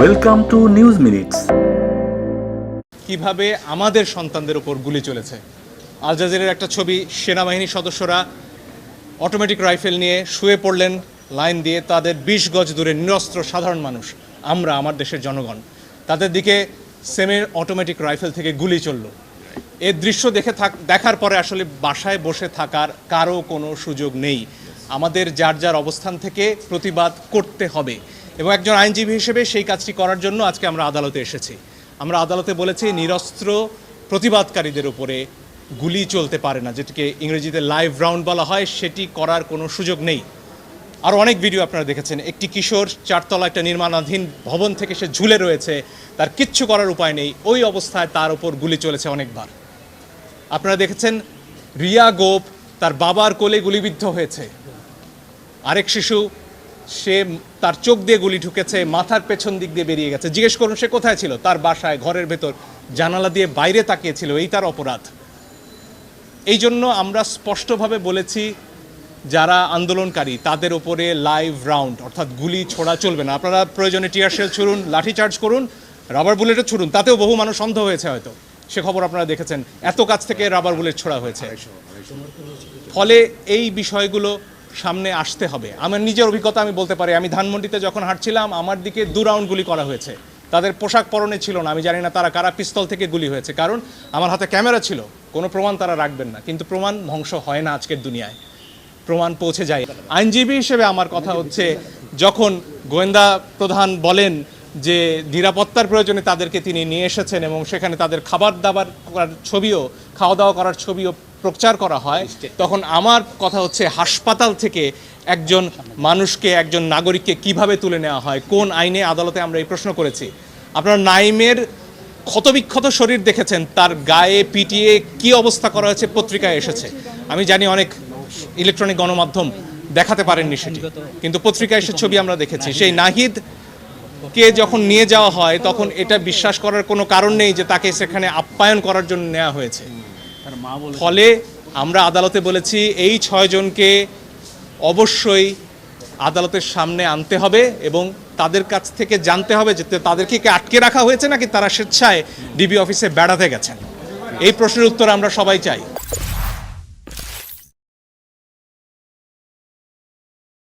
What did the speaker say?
Welcome to news minutes কীভাবে আমাদের সন্তানদের উপর গুলি চলেছে? আল জাজিরের একটা ছবি সেনাবাহিনীর সদস্যরা অটোমেটিক রাইফেল নিয়ে শুয়ে পড়লেন, লাইন দিয়ে তাদের বিশ গজ দূরে নিরস্ত্র সাধারণ মানুষ, আমরা, আমার দেশের জনগণ। তাদের দিকে সেমের অটোমেটিক রাইফেল থেকে গুলি চলল। এর দৃশ্য দেখে থাক, দেখার পরে আসলে বাসায় বসে থাকার কারও কোনো সুযোগ নেই। আমাদের যার যার অবস্থান থেকে প্রতিবাদ করতে হবে। এবং একজন আইনজীবী হিসেবে সেই কাজটি করার জন্য আজকে আমরা আদালতে এসেছি। আমরা আদালতে বলেছি, নিরস্ত্র প্রতিবাদকারীদের উপরে গুলি চলতে পারে না, যেটিকে ইংরেজিতে লাইভ রাউন্ড বলা হয়। সেটি করার কোনো সুযোগ নেই। আর অনেক ভিডিও আপনারা দেখেছেন। একটি কিশোর চারতলা একটা নির্মাণাধীন ভবন থেকে সে ঝুলে রয়েছে। তার কিচ্ছু করার উপায় নেই। ওই অবস্থায় তার উপর গুলি চলেছে অনেকবার। আপনারা দেখেছেন, রিয়া গোপ তার বাবার কোলে গুলিবিদ্ধ হয়েছে। আরেক শিশু, সে তার চোখ দিয়ে গুলি ঢুকেছে, মাথার পেছন দিক দিয়ে বেরিয়ে গেছে। জিজ্ঞেস করুন, সে কোথায় ছিল? তার বাসায়, ঘরের ভেতর, জানালা দিয়ে বাইরে তাকিয়েছিল, এই তার অপরাধ। এই জন্য আমরা স্পষ্টভাবে বলেছি, যারা আন্দোলনকারী, তাদের ওপরে লাইভ রাউন্ড অর্থাৎ গুলি ছোড়া চলবে না। আপনারা প্রয়োজনে টিয়ার শেল ছুড়ুন, লাঠি চার্জ করুন রাবার বুলেটও ছুড়ুন, তাতেও বহু মানুষ অন্ধ হয়েছে হয়তো। সে খবর আপনারা দেখেছেন, এত কাছ থেকে রাবার বুলেট ছোড়া হয়েছে। ফলে এই বিষয়গুলো সামনে আসতে হবে। আমার নিজের অভিজ্ঞতা আমি বলতে পারি। আমি ধানমন্ডিতে যখন হাঁটছিলাম, আমার দিকে দু রাউন্ড গুলি করা হয়েছে। তাদের পোশাক পরনে ছিল না। আমি জানি না তারা কারা পিস্তল থেকে গুলি হয়েছে। কারণ আমার হাতে ক্যামেরা ছিল। কোনো প্রমাণ তারা রাখবেন না। কিন্তু প্রমাণ ধ্বংস হয় না আজকের দুনিয়ায়। প্রমাণ পৌঁছে যায়। আইনজীবী হিসেবে আমার কথা হচ্ছে, যখন গোয়েন্দা প্রধান বলেন যে নিরাপত্তার প্রয়োজনে তাদেরকে তিনি নিয়ে এসেছেন এবং সেখানে তাদের খাবার দাবার করার ছবিও, খাওয়া দাওয়া করার ছবিও প্রচার করা হয় তখন আমার কথা হচ্ছে হাসপাতাল থেকে একজন মানুষকে একজন নাগরিককে কীভাবে তুলে নেওয়া হয় কোন আইনে আদালতে আমরা এই প্রশ্ন করেছি। আপনারা নাইমের ক্ষতবিক্ষত শরীর দেখেছেন তার গায়ে পিটিয়ে কি অবস্থা করা হয়েছে পত্রিকায় এসেছে। আমি জানি অনেক ইলেকট্রনিক গণমাধ্যম দেখাতে পারেননি সেটি কিন্তু পত্রিকায় সে ছবি আমরা দেখেছি। সেই নাহিদ কে যখন নিয়ে যাওয়া হয় তখন এটা বিশ্বাস করার কোনো কারণ নেই যে তাকে সেখানে আপ্যায়ন করার জন্য নেওয়া হয়েছে। ফলে আমরা আদালতে বলেছি, এই ছয়জনকে অবশ্যই আদালতের সামনে আনতে হবে এবং তাদের কাছ থেকে জানতে হবে যে তাদেরকে কি আটকে রাখা হয়েছে নাকি তারা স্বেচ্ছায় ডিবি অফিসে বেড়াতে গেছেন। এই প্রশ্নের উত্তর আমরা সবাই চাই।